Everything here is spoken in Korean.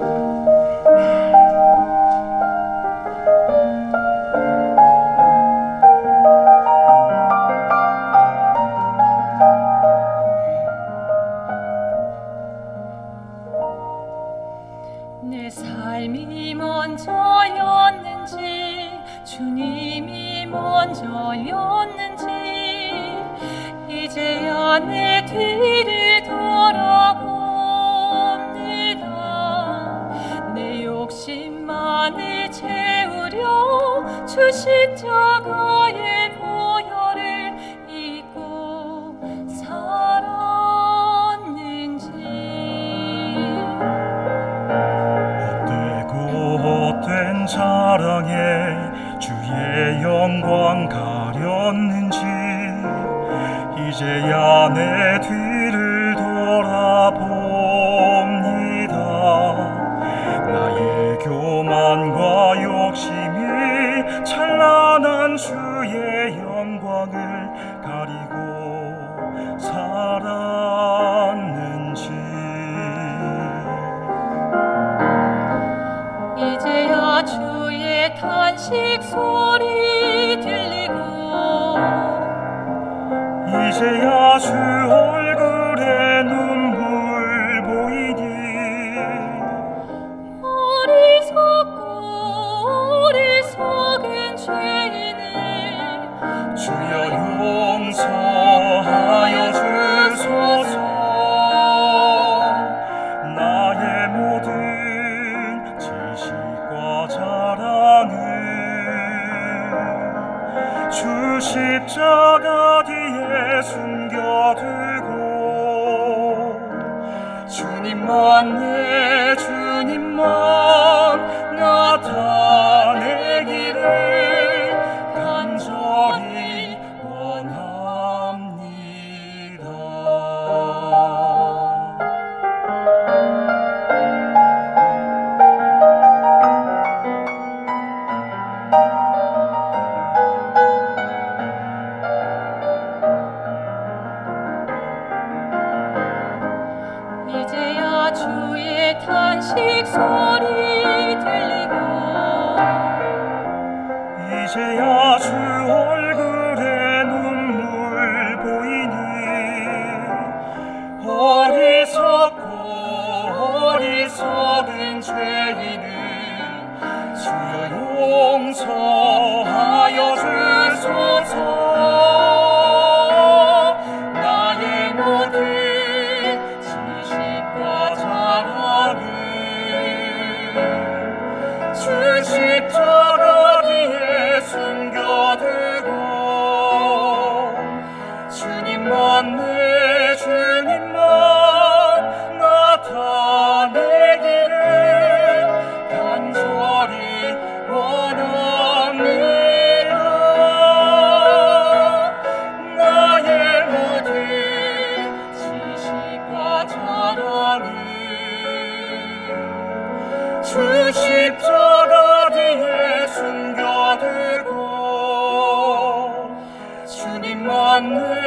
내 삶이 먼저였는지 주님이 먼저였는지 이제야 내 뒤를 내 욕심만을 채우려 주 십자가의 보혈을 입고 살았는지. 헛되고 헛된 자랑에 주의 영광 가렸는지 이제야 내뒤 주의 탄식 소리 들리고 이제야 주 주 십자가 뒤에 숨겨두고 주님만 주의 탄식 소리 들리고 이제야 주 얼굴에 눈물 보이니 어리석고 어리석은 죄인을 주여 one